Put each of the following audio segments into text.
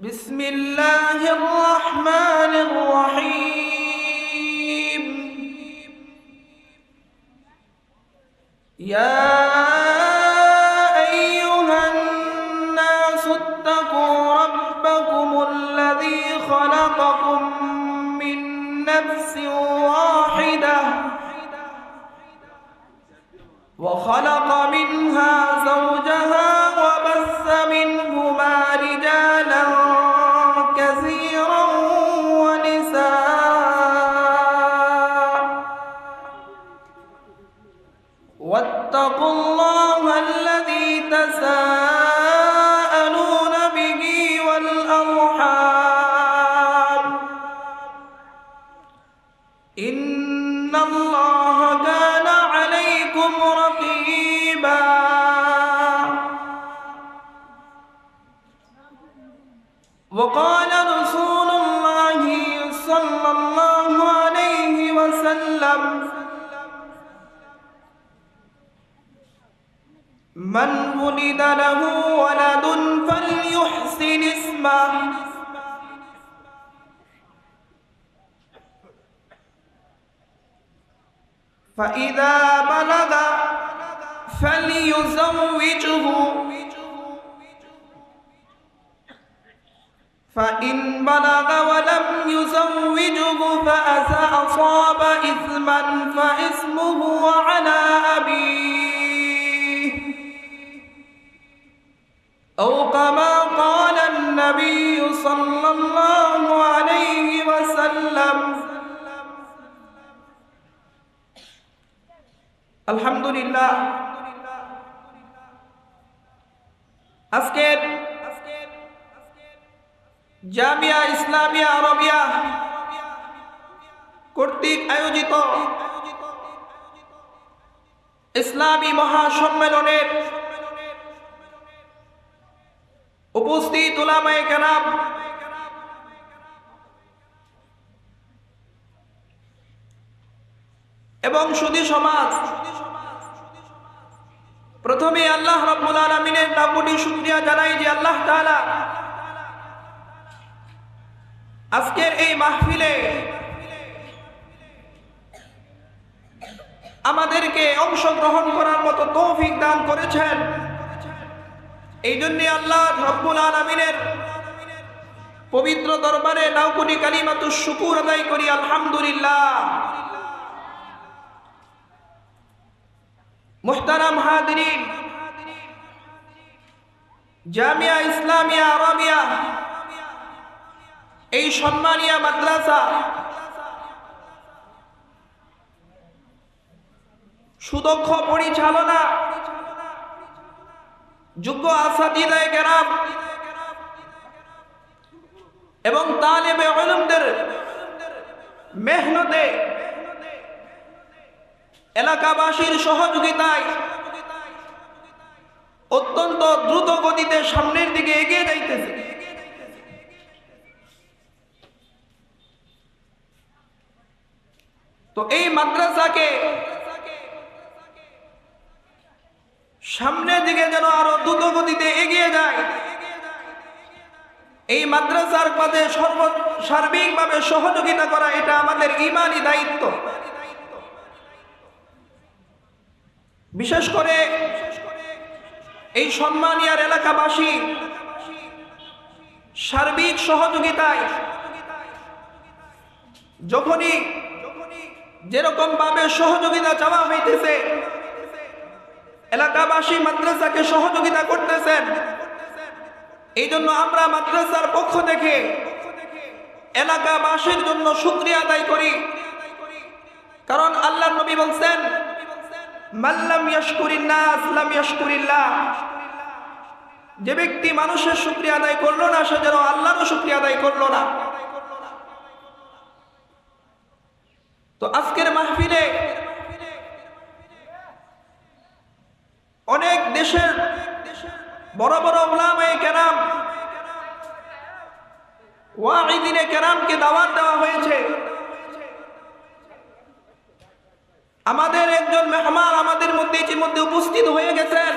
بسم الله الرحمن الرحيم. يا أيها الناس اتقوا ربكم الذي خلقكم من نفس واحدة وخلق إن الله كان عليكم رقيبا. وقال رسول الله صلى الله عليه وسلم من ولد له ولد فليحسن اسمه. فإذا بلغ فليزوجه. فإن بلغ ولم يزوجه فأصاب إثما فإثمه على أبيه. أو كما قال النبي صلى الله عليه وسلم আলহামদুলিল্লাহ। আজকের জামিয়া ইসলামিয়া আরবিয়া কর্তৃক আয়োজিত ইসলামী মহাসম্মেলনের উপস্থিত ওলামায়ে কেরাম এবং সুদী সমাজ প্রথমে আল্লাহ রব্বুল আলমিনের নামটি শুক্রিয়া জানাই যে আল্লাহ তাআলা আজকের এই মাহফিলে আমাদেরকে অংশগ্রহণ করার মতো তৌফিক দান করেছেন। এই জন্যে আল্লাহ রব্বুল আলমিনের পবিত্র দরবারে নাউকুটি কালিমাতু শুকুর আদায় করি, আলহামদুলিল্লাহ। মুহতারাম হাদিরিন জামিয়া ইসলামিয়া আরবিয়া, এই সম্মানিয়া মাদ্রাসা সুদক্ষ পরিচালনা যোগ্য আসাদিদায় গেরাম এবং তালেবে আলমদের মেহনতে এলাকাবাসীর সহযোগিতায় অত্যন্ত দ্রুত গতিতে সামনের দিকে এগিয়ে যাইতেছে। তো এই মাদ্রাসাকে সামনের দিকে যেন আরও দ্রুত গতিতে এগিয়ে যায়, এই মাদ্রাসার পদে সর্ব সার্বিকভাবে সহযোগিতা করা এটা আমাদের ইমানই দায়িত্ব। বিশেষ করে এই সম্মানিয়ার এলাকাবাসী সার্বিক সহযোগিতায় যখনই যেরকম ভাবে সহযোগিতা চাওয়া হইতেছে, এলাকাবাসী মাদ্রাসাকে সহযোগিতা করতেছেন। এই জন্য আমরা মাদ্রাসার পক্ষ থেকে এলাকাবাসীর জন্য শুক্রিয়া আদায় করি। কারণ আল্লাহ নবী বলছেন মাল্লাম ইয়াশকুরিন্নাস, লাম ইয়াশকুরিল্লাহ। যে ব্যক্তি মানুষের শুক্রিয়া আদায় করল না, সে যেন আল্লাহরও শুক্রিয়া আদায় করল না। তো আজকের মাহফিলে অনেক দেশের বড় বড় ওলামায়ে কেরাম ওয়াহিদিনে কেরামকে দাওয়াত দেওয়া হয়েছে। আমাদের একজন মেহমান আমাদের মধ্যে ইতিমধ্যে উপস্থিত হয়ে গেছেন।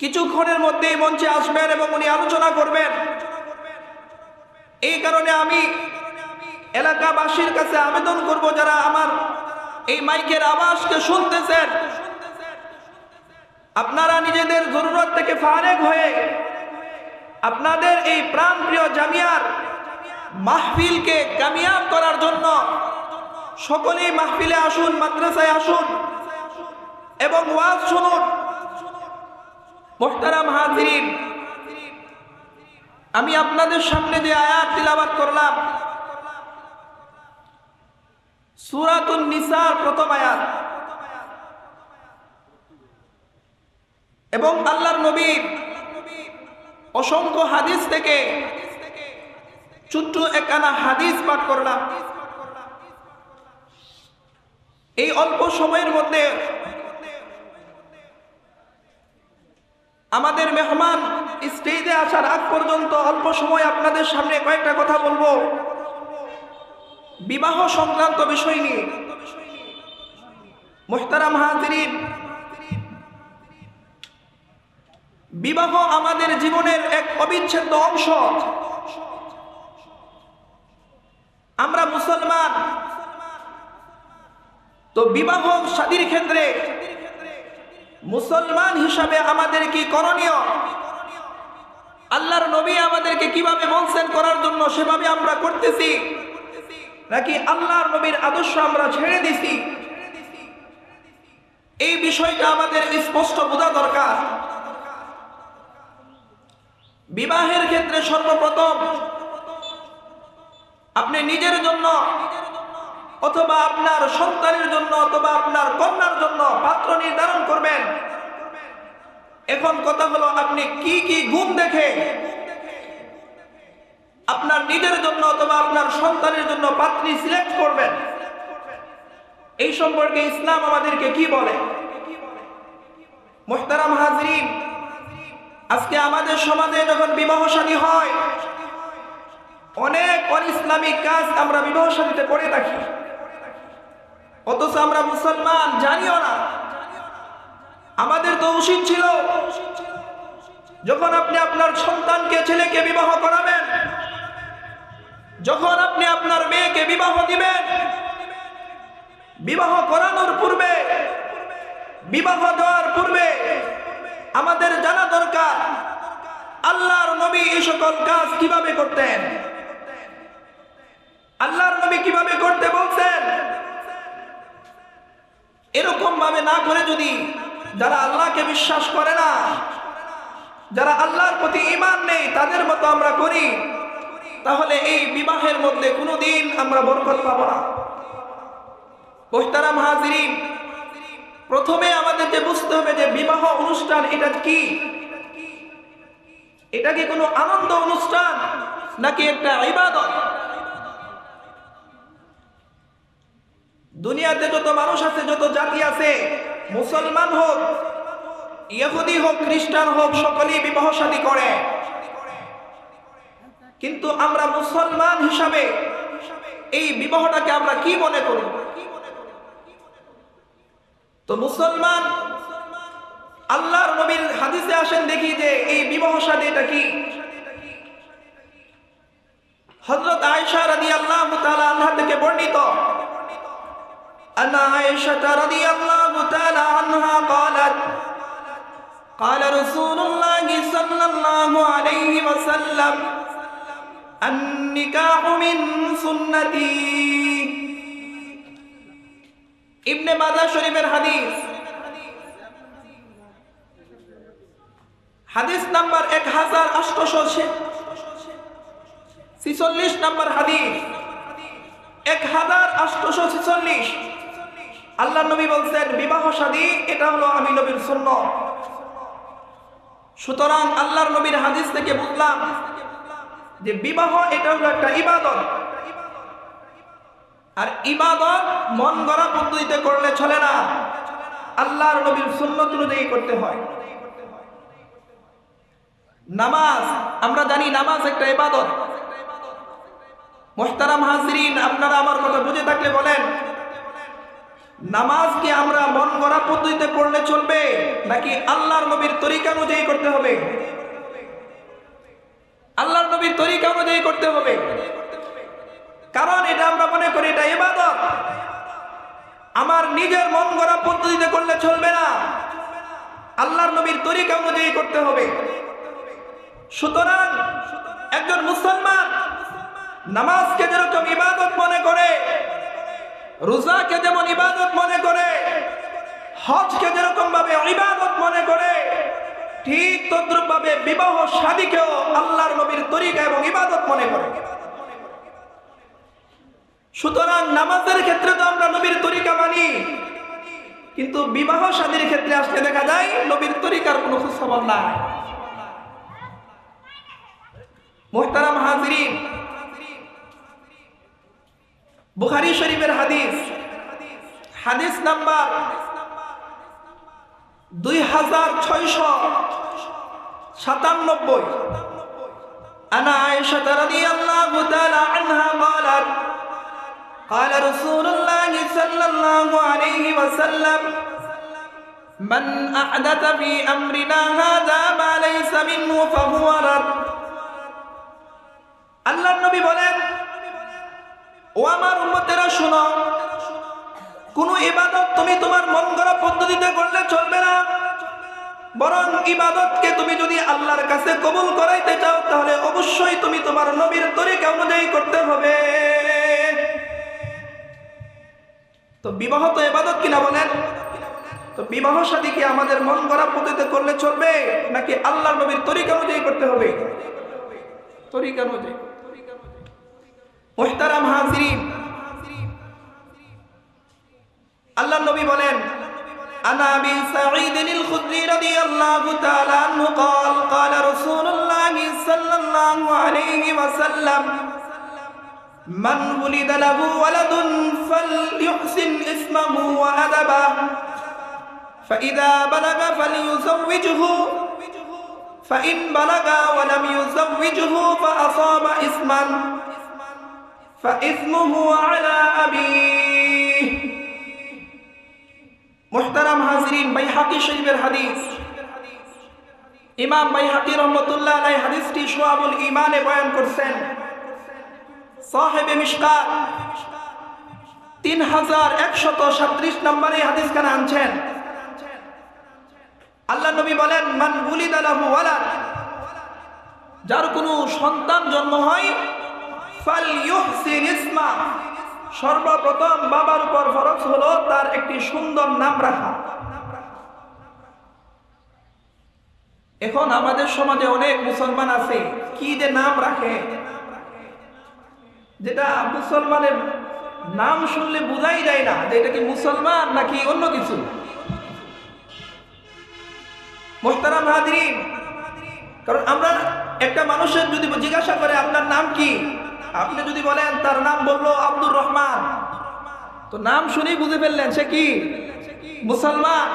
কিছুক্ষণের মধ্যেই মঞ্চে আসবেন এবং উনি আলোচনা করবেন। এই কারণে আমি এলাকাবাসীর কাছে আবেদন করব যারা আমার এই মাইকের আওয়াজকে শুনতেছেন। আপনারা নিজেদের জরুরত থেকে ফারেক হয়ে আপনাদের এই প্রাণপ্রিয় জামিয়ার মাহফিলকে কামিয়াব করার জন্য সকলেই মাহফিলে আসুন, মাদ্রাসায় আসুন এবং ওয়াজ শুনুন। মোহতারাম হাজিরিন, আমি আপনাদের সামনে যে আয়াত তিলাবাত করলাম, সুরাতুন নিসার প্রথম আয়াত। এবং আল্লাহর নবীর অসংখ্য হাদিস থেকে ছোট্ট একানা হাদিস পাঠ করলাম। এই অল্প সময়ের মধ্যে আমাদের মেহমান স্টেজে আসার আগ পর্যন্ত অল্প সময় আপনাদের সামনে কয়েকটা কথা বলব। বিবাহ সংক্রান্ত বিষয় নিয়ে। মোহতারাম হাজিরিন, বিবাহ আমাদের জীবনের এক অবিচ্ছেদ্য অংশ। আমরা মুসলমান তো বিবাহ শাদীর ক্ষেত্রে মুসলমান হিসাবে আমাদের কি করণীয়? আল্লাহর নবী আমাদেরকে কীভাবে বলছেন করার জন্য সেভাবে আমরা করতেছি? নাকি আল্লাহর নবীর আদর্শ আমরা ছেড়ে দিছি? এই বিষয়টা আমাদের স্পষ্ট বোঝা দরকার। বিবাহের ক্ষেত্রে সর্বপ্রথম আপনি নিজের জন্য অথবা আপনার সন্তানের জন্য অথবা আপনার কন্যার জন্য পাত্র নির্ধারণ করবেন। এখন কথা হলো, আপনি কি কি গুণ দেখে আপনার নিজের জন্য অথবা আপনার সন্তানের জন্য পাত্রী সিলেক্ট করবেন? এই সম্পর্কে ইসলাম আমাদেরকে কি বলে? মোহতারাম হাজরিন, আজকে আমাদের সমাজে যখন বিবাহ শাদী হয়, অনেক অনিসলামিক কাজ আমরা বিবাহ শাদীতে করে থাকি। অথচ আমরা মুসলমান, জানিও না। আমাদের তো উচিত ছিল, যখন আপনি আপনার সন্তানকে, ছেলেকে বিবাহ করাবেন, যখন আপনি আপনার মেয়েকে বিবাহ দিবেন, বিবাহ করানোর পূর্বে, বিবাহ দেওয়ার পূর্বে আমাদের জানা দরকার, আল্লাহর নবী এই সকল কাজ কীভাবে করতেন? আল্লাহর এরকম ভাবে না করে যদি যারা আল্লাহকে বিশ্বাস করে না, যারা আল্লাহর প্রতি ইমান নেই, তাদের মতো আমরা করি, তাহলে এই বিবাহের মধ্যে কোনোদিন আমরা বরকত পাব না। মোহতারাম হাজিরিন, প্রথমে আমাদেরকে বুঝতে হবে যে বিবাহ অনুষ্ঠান এটা কি? এটা কি কোনো আনন্দ অনুষ্ঠান নাকি একটা ইবাদত? দুনিয়াতে যত মানুষ আছে, যত জাতি আছে, মুসলমান হোক, ইহুদি হোক, খ্রিস্টান হোক, সকলেই বিবাহ শাদী করে। কিন্তু আমরা মুসলমান হিসাবে এই বিবাহটাকে আমরা কি মনে করি? তো মুসলমান, আল্লাহর নবীর হাদিসে আসেন দেখি যে এই বিবাহ শাদী এটা কি? হযরত আয়েশা রাদিয়াল্লাহু তাআলা আনহা থেকে বর্ণিত। أن عائشة رضي الله تعالى عنها قالت قال رسول الله صلى الله عليه وسلم النكاح من سنتي ইবনে মাজাহ শরীফের হাদিস হাদিস নাম্বার এক হাজার আটশো ছিচল্লিশ নাম্বার হাদিস এক হাজার আটশো ছিচল্লিশ আল্লাহ নবী বলছেন, বিবাহ শাদী এটা হলো আমি নবীর শূন্য সুতরাং আল্লাহর নবীর হাদিস থেকে বুঝলাম যে বিবাহ, এটা হলো একটা ইবাদত। আর ইবাদত মন গড়া পদ্ধতিতে করলে চলে না। আল্লাহর নবীর সুন্নত অনুযায়ী করতে হয়। নামাজ, আমরা জানি নামাজ একটা ইবাদত। মোহতারাম হাজরিন, আপনারা আমার কথা বুঝে থাকলে বলেন নামাজ কি আমরা মন গড়া পদ্ধতিতে পড়লে চলবে নাকি আল্লাহর নবীর তরিকা অনুযায়ী করতে হবে? আল্লাহর নবীর তরিকা অনুযায়ী করতে হবে। কারণ এটা আমরা মনে করি এটা ইবাদত। আমার নিজের মন গড়া পদ্ধতিতে করলে চলবে না। আল্লাহর নবীর তরিকা অনুযায়ী করতে হবে। সুতরাং একজন মুসলমান নামাজকে যেরকম ইবাদত মনে করে রোজাকে যেমন ইবাদত মনে করে, হজকে যেরকম ভাবে ইবাদত মনে করে, ঠিক তদ্রুপ ভাবে বিবাহ শাদীকেও আল্লাহর নবীর তরিকা এবং ইবাদত মনে করে। সুতরাং নামাজের ক্ষেত্রে তো আমরা নবীর তরিকা মানি, কিন্তু বিবাহ শাদীর ক্ষেত্রে আসলে দেখা যায় নবীর তরিকার কোনো খোঁজখবর নাই। মোহতারাম হাজরিন বুখারি শরীফের হাদিস হাদিস নাম্বার দুই হাজার ছয়শ সাতানব্বই أنا عائشة رضي الله تعالى عنها قالت قال رسول الله صلى الله عليه وسلم من أحدث في أمرنا هذا ما ليس منه فهو رد আল্লাহ নবী বলেন ও আমার উম্মতেরা শোনো, কোন ইবাদত তুমি তোমার মন গড়া পদ্ধতিতে করলে চলবে না। বরং ইবাদতকে তুমি যদি আল্লাহর কাছে কবুল করাইতে চাও, তাহলে অবশ্যই তুমি তোমার নবীর তরিকা অনুযায়ী করতে হবে। তো বিবাহ তো ইবাদত কিনা বলেন? তো বিবাহ সাথী কি আমাদের মন গড়া পদ্ধতিতে করলে চলবে, নাকি আল্লাহর নবীর তরিকা অনুযায়ী করতে হবে? তরিকা অনুযায়ী। মুহতারাম হাজিরিন আল্লাহ নবী বলেন عن ابي سعيد الخدري رضي الله تعالى عنه قال قال رسول الله صلى الله عليه وسلم من ولد له ولد فليحسن اسمه وادبه فاذا بلغ فليزوجه فان بلغ ولم يزوجه فاصاب اسما فإثمه على أبيه محترم হাজিরিন বাইহাকি শরীফের হাদিস ইমাম বাইহাকি রহমতুল্লাহ আলাই হাদিসটি সোয়াবুল ইমানে বয়ান করছেন সাহেবে মিশকাত তিন হাজার একশত সাত্রিশ নম্বরে হাদিস খানে আনছেন আল্লাহ নবী বলেন মান বুলিদ আলাহু ওয়ালাদ যার কোনো সন্তান জন্ম হয় সর্বপ্রথম বাবার উপর ফরজ হলো তার একটি সুন্দর নাম রাখা। এখন আমাদের সমাজে অনেক মুসলমান আছে, কি যে নাম রাখে? যেটা মুসলমানের নাম শুনলে বোঝাই যায় না, যে এটা কি মুসলমান নাকি অন্য কিছু? মোহতারাম হাদিন কারণ আমরা একটা মানুষের যদি জিজ্ঞাসা করে আপনার নাম কি? আপনি যদি বলেন, তার নাম বলল আব্দুর রহমান। তো নাম শুনেই বুঝে ফেললেন, সে কি? মুসলমান।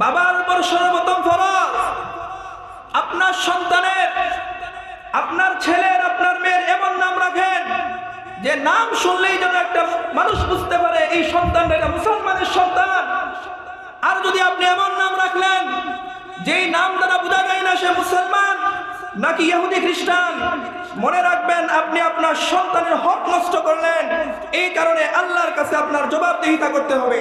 বাবার উপর সর্বপ্রথম ফরজ। আপনার সন্তানের, আপনার ছেলের, আপনার মেয়ের এমন নাম রাখেন, যে নাম শুনলেই যেন একটা মানুষ বুঝতে পারে, এই সন্তানটা মুসলমানের সন্তান। আর যদি আপনি এমন নাম রাখলেন, যেই নাম দ্বারা বোঝা যায় না সে মুসলমান নাকি ইহুদি খ্রিস্টান মনে রাখবেন, আপনি আপনার সন্তানের হক নষ্ট করলেন। এই কারণে আল্লাহর কাছে আপনার জবাবদিহিতা করতে হবে।